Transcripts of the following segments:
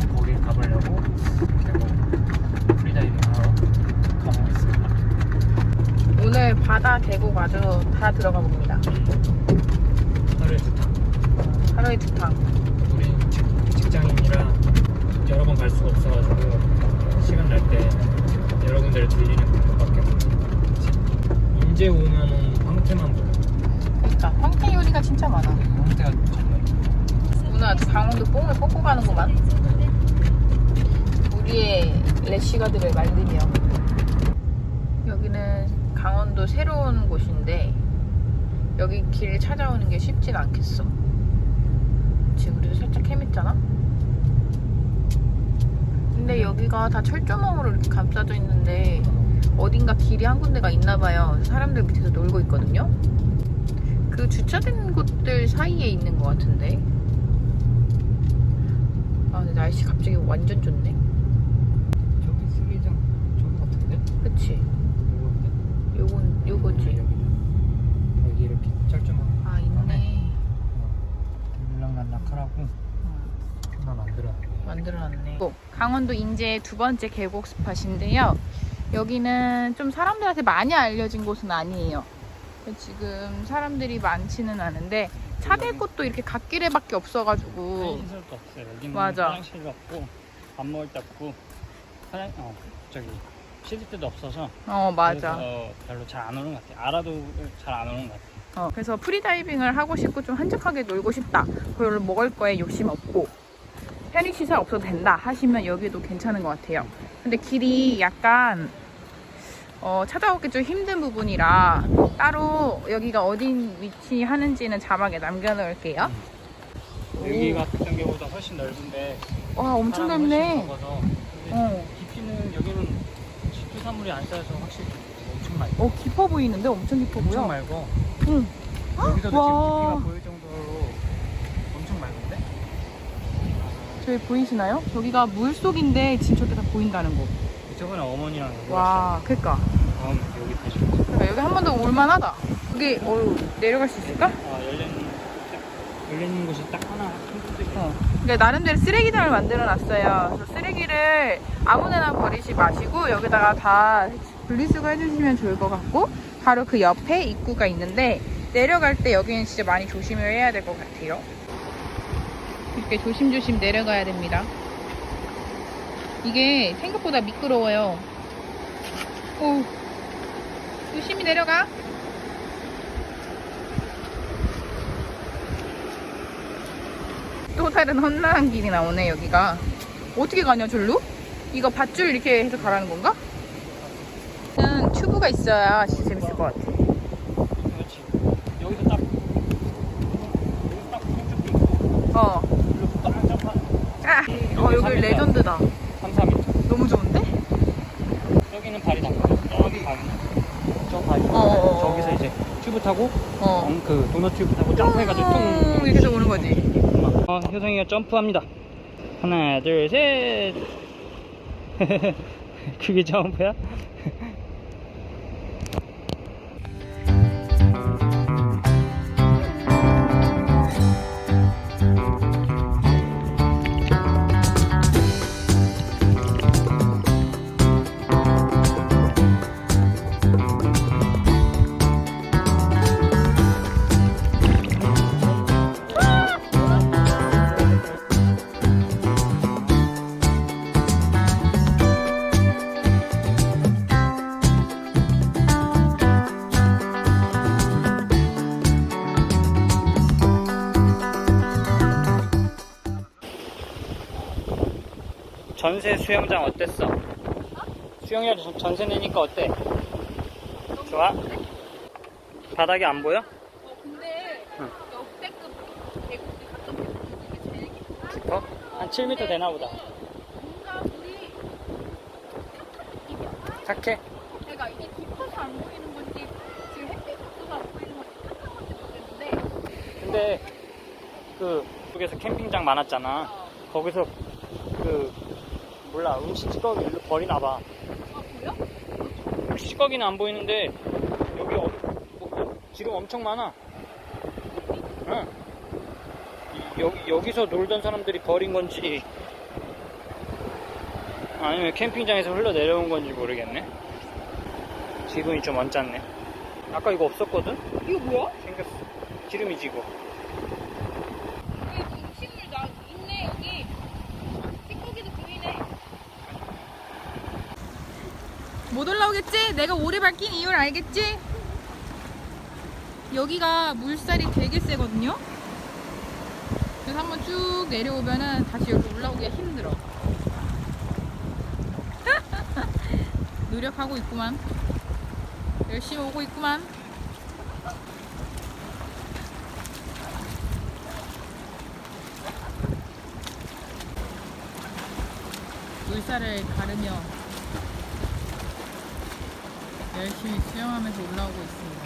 한번 거기 가보려고 결국 프리다이빙 하러 가보겠습니다. 오늘 바다 계곡 아주 다 들어가 봅니다. 하루에 두 탕. 하루에 두 탕. 우리 직- 직장인이라 여러 번 갈 수가 없어가지고 시간 날 때 여러 군데를 들리는 것밖에 없지. 인제 오면은 황태만 보고 그러니까 황태 요리가 진짜 많아. 황태가 정말 오늘 아주 강원도 뽕을 뽑고 가는구만. 우리의 래쉬가드를 만들며. 여기는 강원도 새로운 곳인데 여기 길을 찾아오는 게 쉽진 않겠어. 지금 우리도 살짝 헤맸잖아. 근데 여기가 다 철조망으로 이렇게 감싸져 있는데 어딘가 길이 한 군데가 있나 봐요. 사람들 밑에서 놀고 있거든요. 그 주차된 곳들 사이에 있는 것 같은데. 아, 근데 날씨 갑자기 완전 좋네. 저기 스키장 저기 같은데? 그치? 요건데? 요건, 요거지. 여기 여기 이렇게 짤짤한 아, 있네. 일락날락하라고 어, 하나 만들어 만들어놨네. 강원도 인제 두 번째 계곡 스팟인데요. 여기는 좀 사람들한테 많이 알려진 곳은 아니에요. 지금 사람들이 많지는 않은데 차댈 곳도 이렇게 갓길에밖에 없어가지고 한인설도 없어요. 여기는 맞아. 화장실도 없고 밥 먹을 데 없고 화장 어 저기 씻을 데도 없어서 어 맞아. 그래서 별로 잘 안 오는 것 같아요. 알아도 잘 안 오는 것 같아요. 어, 그래서 프리다이빙을 하고 싶고 좀 한적하게 놀고 싶다. 별로 먹을 거에 욕심 없고 편의시설 없어도 된다 하시면 여기도 괜찮은 것 같아요. 근데 길이 약간 어, 찾아오기 좀 힘든 부분이라 따로 여기가 어딘 위치 하는지는 자막에 남겨놓을게요. 여기가 백전교보다 훨씬 넓은데 와 엄청 사람은 훨씬 넓네. 적어서 근데 어, 깊이는 여기는 식수산물이 안 쌓여서 확실히 엄청 맑고 어 깊어 보이는데 엄청 깊어 엄청 보여. 맑고 응. 여기서도 와. 지금 깊이가 정도로 엄청 맑은데 저기 보이시나요? 저기가 물 속인데 진짜 다 보인다는 거. 저번에 어머니랑 와, 그니까. 다음 여기 다시. 그러니까 여기 한 번 더 올만하다. 그게 어, 내려갈 수 있을까? 아 열린 열린 곳이 딱 하나 있어. 그러니까 나름대로 쓰레기장을 만들어 놨어요. 그래서 쓰레기를 아무데나 버리지 마시고 여기다가 다 분리수거 해주시면 좋을 것 같고 바로 그 옆에 입구가 있는데 내려갈 때 여기는 진짜 많이 조심을 해야 될 것 같아요. 이렇게 조심조심 내려가야 됩니다. 이게 생각보다 미끄러워요. 오, 조심히 내려가. 또 다른 험난한 길이 나오네 여기가 어떻게 가냐 절로? 이거 밧줄 이렇게 해서 가라는 건가? 는 튜브가 있어야 진짜 재밌을 것 같아 그렇지. 여기서 딱 여기 딱 쭉 있고 어, 그리고 딱 점프하는 아, 어 여기 레전드다. 3, 4m. 너무 좋은데? 여기는 발이 닿고 저기 발이 저 발이 어, 어, 어. 저기서 이제 튜브 타고 어. 음, 그 도넛 튜브 타고 점프해가지고 퉁 퉁. 이렇게 해서 오는 거지. 어, 효성이가 점프합니다. 하나 둘 셋. 그게 점프야? 전세 수영장 어땠어? 수영장 전- 전세 내니까 어때? 좋아? 바닥이 안 보여? 어 근데 응. 역대급 계곡이 계곡 중에 제일 깊다 깊어? 한 7m 되나 보다 뭔가 물이 착해? 내가 이게 깊어서 안 보이는 건지 지금 햇빛 없어서 안 보이는 건지 깜짝 모르겠는데 근데 그 쪽에서 캠핑장 많았잖아 어. 거기서 그 몰라 음식 찌꺼기 일로 버리나 봐 아 보여? 찌꺼기는 안 보이는데 여기 어디 뭐 지금 엄청 많아. 응. 이- 여기, 여기서 놀던 사람들이 버린 건지 아니면 캠핑장에서 흘러내려온 건지 모르겠네. 지금이 좀 언짢네. 아까 이거 없었거든? 이거 뭐야? 생겼어. 기름이지 이거. 여기 음식물 나 있네 여기. 찌꺼기도 보이네. 못 올라오겠지? 내가 오래 밝힌 이유를 알겠지? 여기가 물살이 되게 세거든요. 그래서 한번 쭉 내려오면은 다시 여기 올라오기가 힘들어. 노력하고 있구만. 열심히 오고 있구만. 물살을 가르며 열심히 수영하면서 올라오고 있습니다.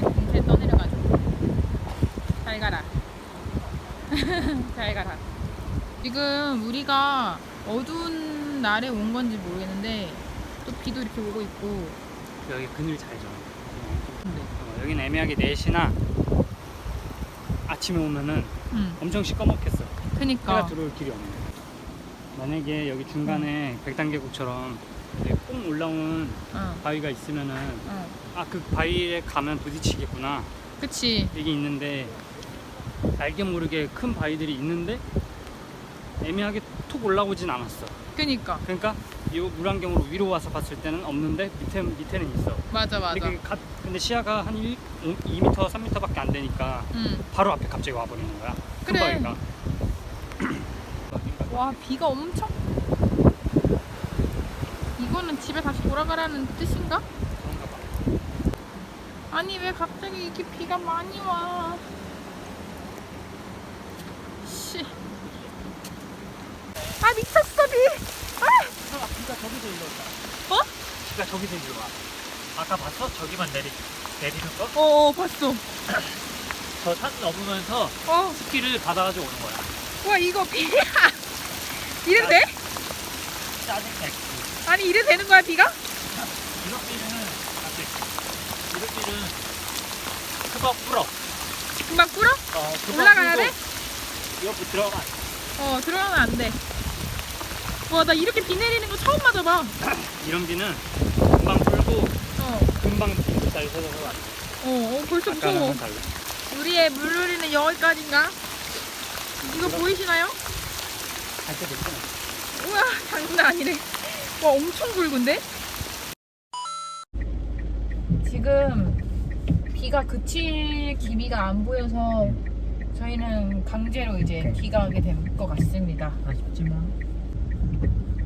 공태 떠내려가지고 잘 가라. 잘 가라. 지금 우리가 어두운 날에 온 건지 모르겠는데 또 비도 이렇게 오고 있고 여기 그늘 잘 져. 근데 어, 여기는 애매하게 4시나 아침에 오면은 응 엄청 시꺼멓겠어. 해가 그니까 들어올 길이 없네. 만약에 여기 중간에 백단계곡처럼 이제 꼭 올라온 어, 바위가 있으면은 어. 아그 바위에 가면 부딪히겠구나 그치 이게 있는데 알게 모르게 큰 바위들이 있는데 애매하게 툭 올라오진 않았어. 그니까 그러니까 이 물안경으로 위로 와서 봤을 때는 없는데 밑에 밑에는 있어. 맞아 맞아 근데, 그게 가- 근데 시야가 한 1, 2m, 3m밖에 안 되니까 응. 바로 앞에 갑자기 와버리는 거야. 큰 그래. 바위가. 와 비가 엄청 이거는 집에 다시 돌아가라는 뜻인가? 아니 왜 갑자기 이렇게 비가 많이 와 씨. 아 미쳤어 비 아! 아, 비가 저기서 일로 온다. 어? 비가 저기서 일로 와. 아까 봤어? 저기만 내리, 내리는 거? 어, 어 봤어 저 산 넘으면서 어. 습기를 받아가지고 오는 거야. 와 이거 비야 이래 돼? 짜증나. 아니 이래 되는 거야 비가? 안 돼. 비는 금방 불어. 금방 불어? 어, 금방 올라가야 불고 돼? 이거 들어가. 어 들어가면 안 돼 와 나 이렇게 비 내리는 거 처음 맞아봐 이런 비는 금방 불고 어, 금방 잘 서서 안 돼. 어, 어 벌써 무서워 아까랑은 달라. 우리의 물놀이는 여기까지인가? 이거 보이시나요? 갈때 됐잖아. 우와 장난 아니네 와 엄청 굵은데? 지금 비가 그칠 기미가 안 보여서 저희는 강제로 이제 귀가하게 된 것 같습니다 아쉽지만.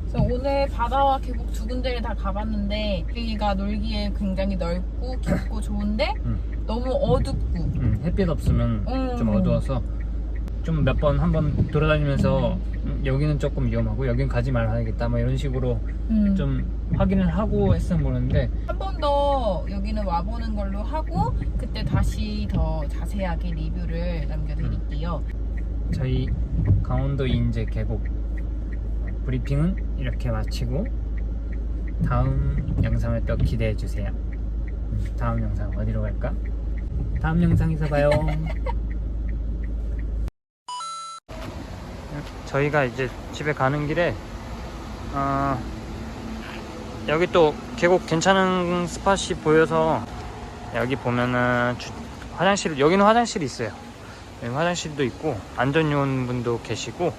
그래서 오늘 바다와 계곡 두 군데를 다 가봤는데 여기가 놀기에 굉장히 넓고 깊고 좋은데 응. 너무 어둡고 음, 햇빛 없으면 음. 좀 어두워서 좀 몇 번 한번 돌아다니면서 음, 여기는 조금 위험하고 여긴 가지 말아야겠다 뭐 이런 식으로 음. 좀 확인을 하고 했으면 모르는데 한 번 더 여기는 와보는 걸로 하고 그때 다시 더 자세하게 리뷰를 남겨드릴게요. 저희 강원도 인제 계곡 브리핑은 이렇게 마치고 다음 영상을 또 기대해 주세요. 음, 다음 영상 어디로 갈까? 다음 영상에서 봐요. 저희가 이제 집에 가는 길에 어, 여기 또 계곡 괜찮은 스팟이 보여서 여기 보면은 주- 화장실 여기는 화장실이 있어요. 여기 화장실도 있고 안전요원분도 계시고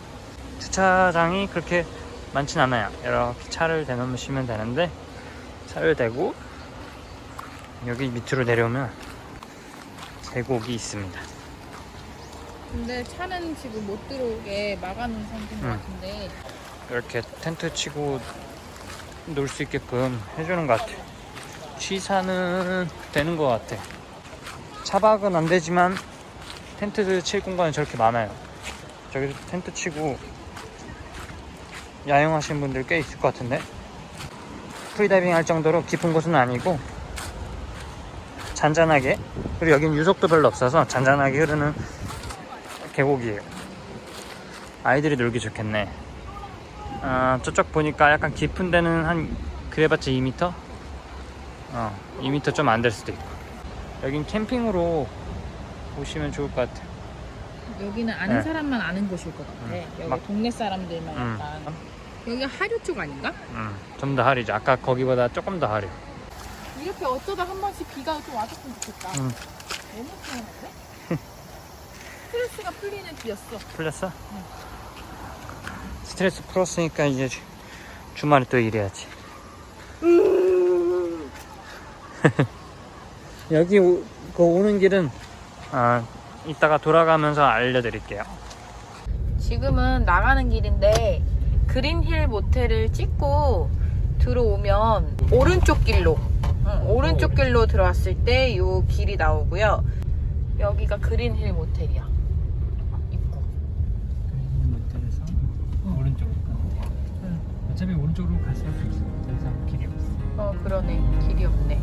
주차장이 그렇게 많진 않아요. 이렇게 차를 대놓으시면 되는데 차를 대고 여기 밑으로 내려오면 계곡이 있습니다. 근데 차는 지금 못 들어오게 막아놓은 상태인 것 음. 같은데 이렇게 텐트 치고 놀 수 있게끔 해주는 것 같아. 취사는 되는 것 같아. 차박은 안 되지만 텐트 칠 공간이 저렇게 많아요. 저기서 텐트 치고 야영하시는 분들 꽤 있을 것 같은데 프리다이빙 할 정도로 깊은 곳은 아니고 잔잔하게 그리고 여긴 유속도 별로 없어서 잔잔하게 흐르는 계곡이에요. 아이들이 놀기 좋겠네. 아, 저쪽 보니까 약간 깊은 데는 한 그래봤자 2m? 어, 2m 좀 안 될 수도 있고. 여긴 캠핑으로 오시면 좋을 것 같아. 여기는 아는 네. 사람만 아는 곳일 것 같아. 음. 여기 막- 동네 사람들만 음. 약간. 여기가 하류 쪽 아닌가? 음, 좀더 하리죠. 아까 거기보다 조금 더 하리. 이렇게 어쩌다 한 번씩 비가 좀 와줬으면 좋겠다. 음. 너무 시원한데? 스트레스가 풀리는 비였어. 풀렸어? 스트레스 풀었으니까 이제 주- 주말에 또 일해야지. 여기 오, 그 오는 길은 아, 이따가 돌아가면서 알려드릴게요. 지금은 나가는 길인데 그린힐 모텔을 찍고 들어오면 오른쪽 길로 응, 오른쪽 길로 들어왔을 때 이 길이 나오고요. 여기가 그린힐 모텔이야. 입구. 모텔에서 오른쪽으로 가면 돼요. 응. 어차피 오른쪽으로 갔어요. 더 이상 길이 없어. 어 그러네. 길이 없네.